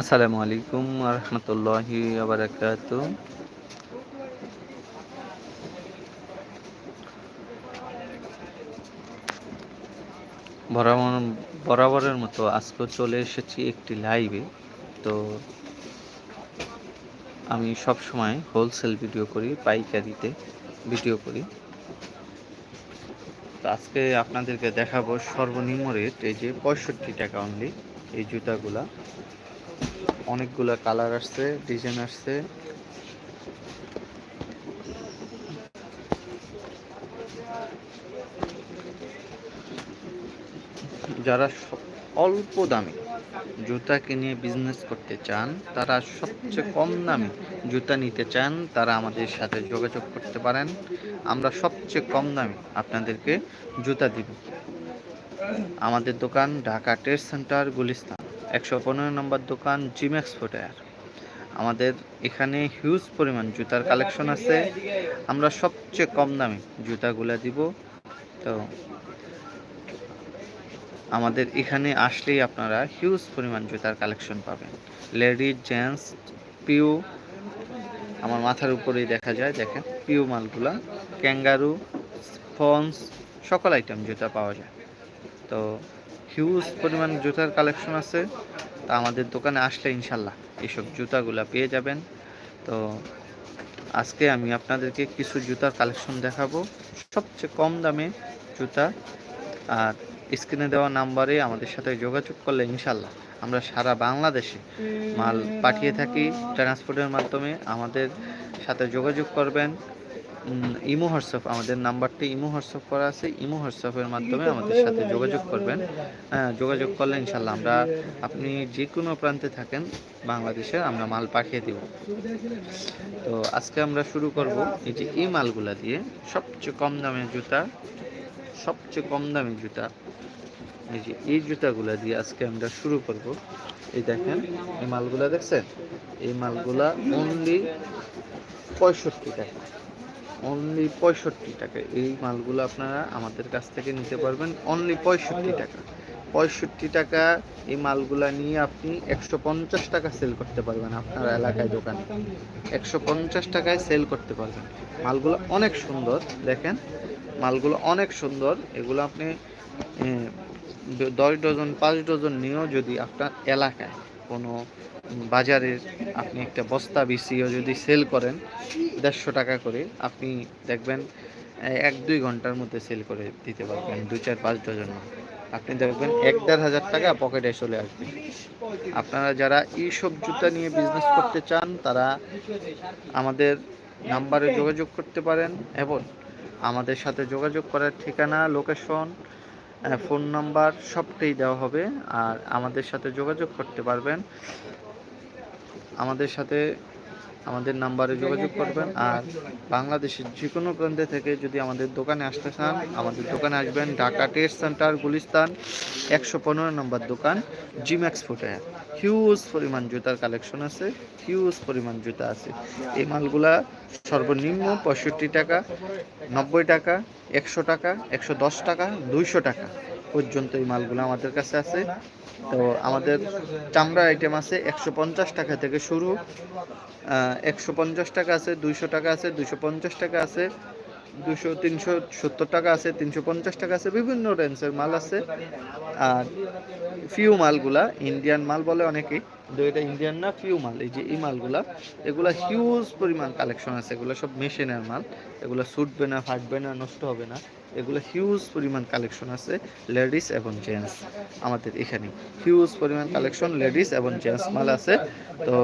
আসসালামু আলাইকুম রহমতুল্লাহি আবরাকাত বরাবর বরাবরের মতো আজকে চলে এসেছি একটি লাইভে তো আমি সব সময় হোলসেল ভিডিও করি, পাইকারিতে ভিডিও করি। তো আজকে আপনাদেরকে দেখাবো সর্বনিম্ন রেট এই যে পঁয়ষট্টি টাকা অনলি এই জুতাগুলা। অনেকগুলো কালার আসছে, ডিজাইন আসছে। যারা অল্প দামে জুতা কিনে বিজনেস করতে চান, তারা সবচেয়ে কম দামে জুতা নিতে চান, তারা আমাদের সাথে যোগাযোগ করতে পারেন। আমরা সবচেয়ে কম দামে আপনাদেরকে জুতা দিব। আমাদের দোকান ঢাকা ট্রেড সেন্টার গুলিস্তান। একশো পনেরো নম্বর দোকান জিম্যাক্স ফুটওয়্যার আমাদের এখানে হিউজ পরিমাণ জুতার কালেকশন আছে। আমরা সবচেয়ে কম দামে জুতাগুলো দিব। তো আমাদের এখানে আসলেই আপনারা হিউজ পরিমাণ জুতার কালেকশন পাবেন। লেডিজ জেন্টস পিউ, আমার মাথার উপরেই দেখা যায়, দেখেন, পিউ মালগুলা, ক্যাঙ্গারু ফন্স সকল আইটেম জুতা পাওয়া যায়। তো হিউজ পরিমাণ জুতার কালেকশন আছে। তা আমাদের দোকানে আসলে ইনশাল্লাহ এইসব জুতাগুলো পেয়ে যাবেন। তো আজকে আমি আপনাদেরকে কিছু জুতার কালেকশন দেখাবো। সবচেয়ে কম দামে জুতা। আর স্ক্রিনে দেওয়া নাম্বারে আমাদের সাথে যোগাযোগ করলে ইনশাল্লাহ আমরা সারা বাংলাদেশে মাল পাঠিয়ে থাকি। ট্রান্সপোর্টের মাধ্যমে আমাদের সাথে যোগাযোগ করবেন। ইমো হোয়াটসঅ্যাপ, আমাদের নাম্বারটি ইমো হোয়াটসঅ্যাপ করা আছে। ইমো হোয়াটসঅ্যাপের মাধ্যমে আমাদের সাথে যোগাযোগ করবেন। হ্যাঁ যোগাযোগ করলে ইনশাল্লাহ আমরা, আপনি যে কোনো প্রান্তে থাকেন বাংলাদেশের আমরা মাল পাঠিয়ে দিব। তো আজকে আমরা শুরু করব এই যে এই মালগুলা দিয়ে সবচেয়ে কম দামের জুতা, সবচেয়ে কম দামি জুতা। এই যে এই জুতাগুলা দিয়ে আজকে আমরা শুরু করব। এই দেখেন, এই মালগুলা দেখছেন? এই মালগুলা অনলি পঁয়ষট্টি টাকা। অনলি পঁয়ষট্টি টাকা। এই মালগুলো আপনারা আমাদের কাছ থেকে নিতে পারবেন অনলি পঁয়ষট্টি টাকা। পঁয়ষট্টি টাকা এই মালগুলা নিয়ে আপনি একশো পঞ্চাশ টাকা সেল করতে পারবেন আপনার এলাকায় দোকানে। একশো পঞ্চাশ টাকায় সেল করতে পারবেন। মালগুলো অনেক সুন্দর, দেখেন। মালগুলো অনেক সুন্দর। এগুলো আপনি দশ ডজন, পাঁচ ডজন নিয়েও যদি আপনার এলাকায় কোনো বাজারের আপনি একটা বস্তা বিছিয়েও যদি সেল করেন দেড়শো টাকা করে আপনি দেখবেন এক দুই ঘণ্টার মধ্যে সেল করে দিতে পারবেন, দুই চার পাঁচ ডজন। আপনি দেখবেন এক দেড় হাজার টাকা পকেটে চলে আসবে। আপনারা যারা এইসব জুতা নিয়ে বিজনেস করতে চান, তারা আমাদের নাম্বারে যোগাযোগ করতে পারেন। এবং আমাদের সাথে যোগাযোগ করার ঠিকানা লোকেশন ফোন নাম্বার সবটাই দেওয়া হবে। আর আমাদের সাথে যোগাযোগ করতে পারবেন। আমাদের সাথে আমাদের নাম্বারে যোগাযোগ করবেন। আর বাংলাদেশের যে কোনো প্রান্তে থেকে যদি আমাদের দোকানে আসতে চান, আমাদের দোকানে আসবেন ঢাকা টেস্ট সেন্টার গুলিস্তান, একশো পনেরো নম্বর দোকান জিম্যাক্স ফুটওয়্যার হিউজ পরিমাণ জুতার কালেকশন আছে হিউজ পরিমাণ জুতা আছে। এই মালগুলা সর্বনিম্ন পঁয়ষট্টি টাকা, নব্বই টাকা, একশো টাকা, একশো দশ টাকা, দুইশো টাকা। পর্যন্ত এই মালগুলো আমাদের কাছে আছে। তো আমাদের চামড়া আইটেম আছে একশো পঞ্চাশ টাকা থেকে শুরু। একশো পঞ্চাশ টাকা আছে, দুইশো টাকা আছে, দুইশো পঞ্চাশ টাকা আছে দুশো তিনশো সত্তর টাকা আছে, তিনশো পঞ্চাশ টাকা আছে, বিভিন্ন রেঞ্জের মাল আছে। আর ফিউ মালগুলা ইন্ডিয়ান মাল বলে অনেকেই, কিন্তু এটা ইন্ডিয়ান না ফিউ মাল, এই যে এই মালগুলা, এগুলা হিউজ পরিমাণ কালেকশন আছে, এগুলো সব মেশিনের মাল। এগুলো ছুটবে না, ফাটবে না, নষ্ট হবে না। এগুলো হিউজ পরিমাণ কালেকশন আছে লেডিস এবং জেন্টস আমাদের এখানে হিউজ পরিমাণ কালেকশন লেডিস এবং জেন্টস মাল আছে। তো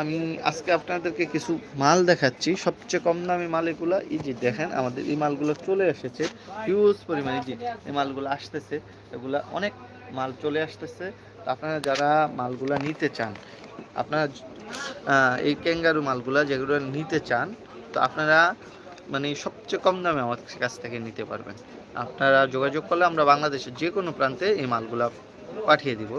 আমি আজকে আপনাদেরকে কিছু মাল দেখাচ্ছি। সবচেয়ে কম দামি মাল এগুলো, এই যে দেখেন, আমাদের এই মালগুলো চলে এসেছে। হিউজ পরিমাণে যে এই মালগুলো আসতেছে, এগুলা অনেক মাল চলে আসতেছে। আপনারা যারা মালগুলা নিতে চান, আপনারা এই ক্যাঙ্গারু মালগুলা যেগুলো নিতে চান, তো আপনারা মানে সবচেয়ে কম দামে আমার কাছ থেকে নিতে পারবেন। আপনারা যোগাযোগ করলে আমরা বাংলাদেশের যে কোনো প্রান্তে এই মালগুলা পাঠিয়ে দিব।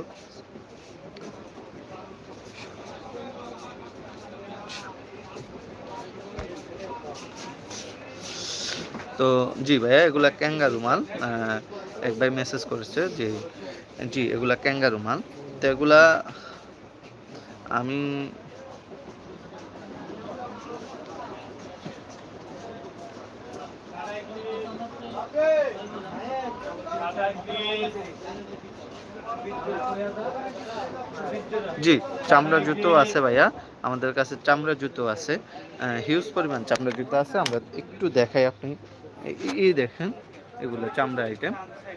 তো জি ভাইয়া, এগুলা ক্যাঙ্গারু মাল। এক ভাই মেসেজ করেছে যে, জি, এগুলা ক্যাঙ্গারু মাল। তো এগুলা আমি জি, চামড়া জুতো আছে ভাইয়া। আমাদের কাছে চামড়া জুতো আছে। হিউজ পরিমাণ চামড়া জুতো আছে। আমরা একটু দেখাই আপনি। এই- দেখেন, এগুলো চামড়া আইটেম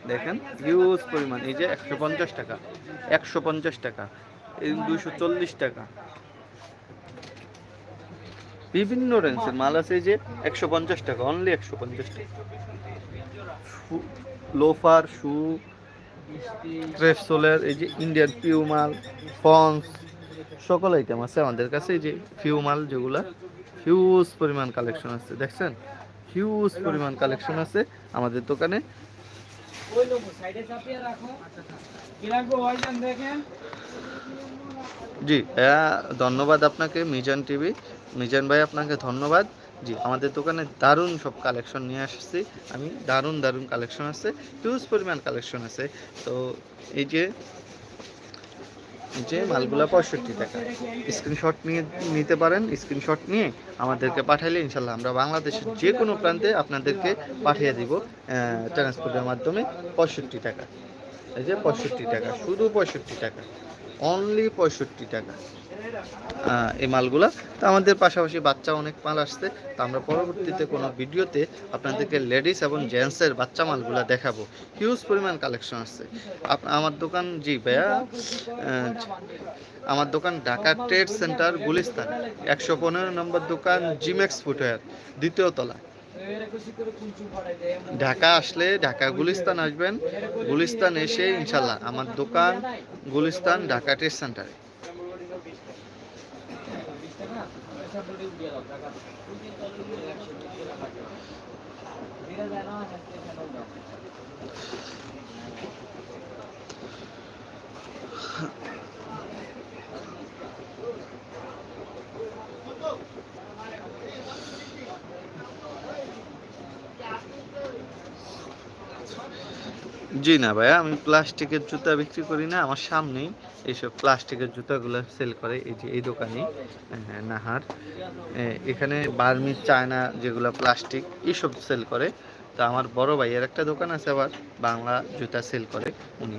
দেখেন হিউজ পরিমাণ। এই যে একশো পঞ্চাশ টাকা। একশো পঞ্চাশ টাকা। এই দুশো চল্লিশ টাকা। বিভিন্ন রেঞ্জের মাল আছে এই যে একশো পঞ্চাশ টাকা। অনলি একশো পঞ্চাশ টাকা। লোফার শু ক্রেফসোলের এই যে ইন্ডিয়ান পিউ মাল ফন্স সকল আইটেম আছে আমাদের কাছে এই যে ফিউ মাল যেগুলা হিউজ পরিমাণ কালেকশন আছে দেখছেন? হিউজ পরিমাণ কালেকশন আছে আমাদের দোকানে। জি ধন্যবাদ আপনাকে মিজান টিভি। মিজান ভাই আপনাকে ধন্যবাদ। জি, আমাদের দোকানে দারুণ সব কালেকশন নিয়ে আসছি। আমি দারুণ দারুণ কালেকশন আছে হিউজ পরিমাণ কালেকশন আছে। তো এই যে যে মালগুলা পঁয়ষট্টি টাকা। স্ক্রিনশট নিয়ে, নিতে পারেন স্ক্রিনশট নিয়ে আমাদেরকে পাঠাইলে ইনশাল্লাহ আমরা বাংলাদেশের যে কোনো প্রান্তে আপনাদেরকে পাঠিয়ে দিব ট্রান্সপোর্টের মাধ্যমে পঁয়ষট্টি টাকা। এই যে পঁয়ষট্টি টাকা, শুধু পঁয়ষট্টি টাকা। অনলি পঁয়ষট্টি টাকা। এই মালগুলা। তো আমাদের পাশাপাশি বাচ্চা অনেক মাল আসছে। তো আমরা পরবর্তীতে কোনো ভিডিওতে আপনাদেরকে লেডিস এবং জেন্টসের বাচ্চা মালগুলা দেখাবো। হিউজ পরিমাণ কালেকশন আসছে। আমার দোকান জি ভাইয়া আমার দোকান ঢাকা ট্রেড সেন্টার, গুলিস্তান। একশো পনেরো নম্বর দোকান, জিমেক্স ফুটওয়্যার দ্বিতীয় তলা। ঢাকা আসলে ঢাকা গুলিস্তান আসবেন। গুলিস্তান এসে ইনশাল্লাহ আমার দোকান গুলিস্তান ঢাকা ট্রেড সেন্টারে। জি না ভাইয়া আমি প্লাস্টিকের জুতা বিক্রি করি না আমার সামনেই এইসব প্লাস্টিকের জুতাগুলো সেল করে এই যে এই দোকানে হ্যাঁ, নাহার। এখানে বার্মি চায়না যেগুলো প্লাস্টিক এইসব সেল করে। তো আমার বড় ভাইয়ের একটা দোকান আছে আবার বাংলা জুতা সেল করে উনি।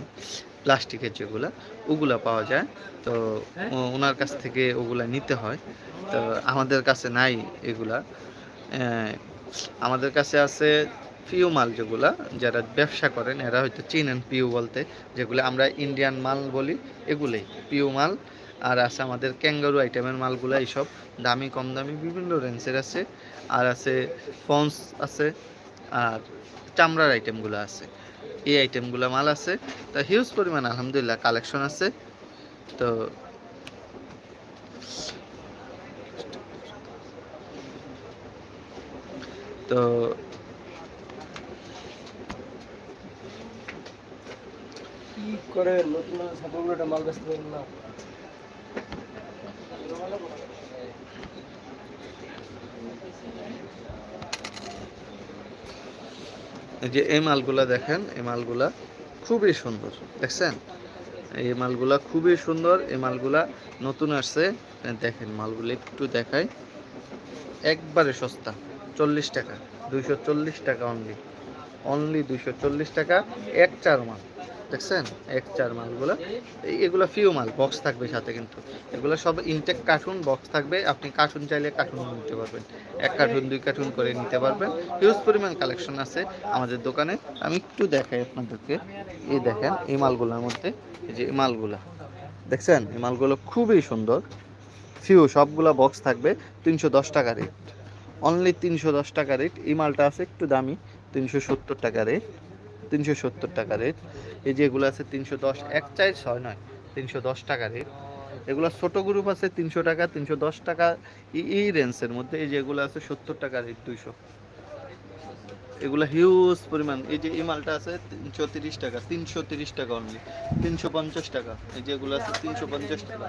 প্লাস্টিকের যেগুলা ওগুলো পাওয়া যায়। তো ওনার কাছ থেকে ওগুলা নিতে হয়। তো আমাদের কাছে নাই এগুলা। আমাদের কাছে আছে পিউ মাল যেগুলা যারা ব্যবসা করেন, এরা হয়তো চিনেন পিউ বলতে, যেগুলো আমরা ইন্ডিয়ান মাল বলি, এগুলোই পিউ মাল। আর আছে আমাদের ক্যাঙ্গারু আইটেমের মালগুলো এইসব, দামি, কম দামি বিভিন্ন রেঞ্জের আছে। আর আছে ফন্স আছে, আর চামড়ার আইটেমগুলো আছে। এই আইটেমগুলো মাল আছে। তা হিউজ পরিমাণ আলহামদুলিল্লাহ কালেকশন আছে। তো তো করে নতুন মাল না? যে এই মালগুলা দেখেন, এই মালগুলা খুবই সুন্দর, দেখছেন? এই মালগুলা খুবই সুন্দর, এই মালগুলা নতুন আসছে। দেখেন, মালগুলো একটু দেখাই। একবারে সস্তা, চল্লিশ টাকা, দুইশো চল্লিশ টাকা অনলি অনলি দুইশো চল্লিশ টাকা, এক চার মাল। দেখছেন এক, চার মালগুলো এগুলো। ফিউ মাল বক্স থাকবে সাথে কিন্তু। এগুলো সব ইনটেক কার্টুন বক্স থাকবে। আপনি কার্টুন চাইলে কার্টুন নিতে পারবেন। এক কার্টুন দুই কার্টুন করে নিতে পারবেন। হিউজ পরিমাণ কালেকশন আছে আমাদের দোকানে। আমি একটু দেখাই আপনাদেরকে। এই দেখেন, এই মালগুলোর মধ্যে, এই যে মালগুলা। দেখছেন? এই মালগুলো খুবই সুন্দর। ফিউ সবগুলা বক্স থাকবে। তিনশো দশ টাকা রেট অনলি তিনশো দশ টাকা রেট এই মালটা আছে একটু দামি। তিনশো সত্তর টাকা রেট তিনশো সত্তর টাকা রেট এই যে এগুলো আছে তিনশো দশ, এক চাই ছয় নয়, তিনশো দশ টাকা রেট এগুলো ছোটো গ্রুপ আছে তিনশো টাকা, তিনশো দশ টাকা। এই- রেঞ্জের মধ্যে এই যে এগুলো আছে সত্তর টাকা রেট দুইশো। এগুলো হিউজ পরিমাণ। এই যে এই মালটা আছে তিনশো তিরিশ টাকা, তিনশো তিরিশ টাকা অনলি তিনশো পঞ্চাশ টাকা। এই যে এগুলো আছে তিনশো পঞ্চাশ টাকা।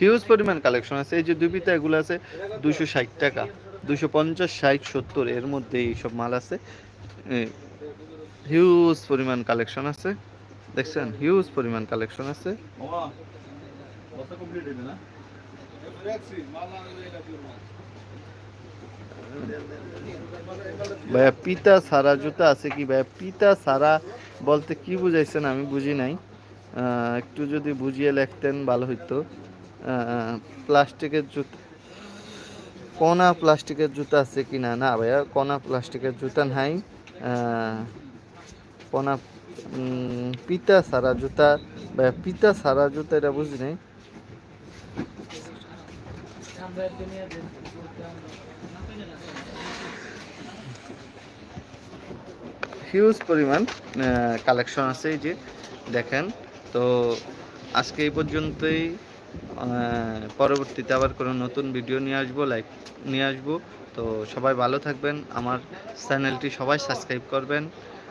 হিউজ পরিমাণ কালেকশন আছে। এই যে দুবিতা এগুলো আছে দুশো ষাট টাকা দুশো পঞ্চাশ, ষাট, সত্তর, এর মধ্যে এইসব মাল আছে। হিউজ পরিমাণ কালেকশন আছে। দেখছেন? হিউজ পরিমাণ কালেকশন আছে। ভাইয়া, পিতা সারা জুতা আছে কি? ভাইয়া, পিতা সারা বলতে কি বুঝাইছেন আমি বুঝি নাই। একটু যদি বুঝিয়ে লিখতেন, ভালো হইতো। প্লাস্টিকের জুতা কোনা প্লাস্টিকের জুতা আছে কি না? না ভাইয়া কোনা প্লাস্টিকের জুতা নাই। কোনা পিতা সারা জুতা ভাইয়া পিতা সারা জুতা এটা বুঝি নাই। হিউজ পরিমাণ কালেকশন আছে এই যে, দেখেন। তো আজকে এই পর্যন্তই পরবর্তীতে আবার কোনো নতুন ভিডিও নিয়ে আসব লাইক নিয়ে আসব। তো সবাই ভালো থাকবেন, আমার চ্যানেলটি সবাই সাবস্ক্রাইব করবেন।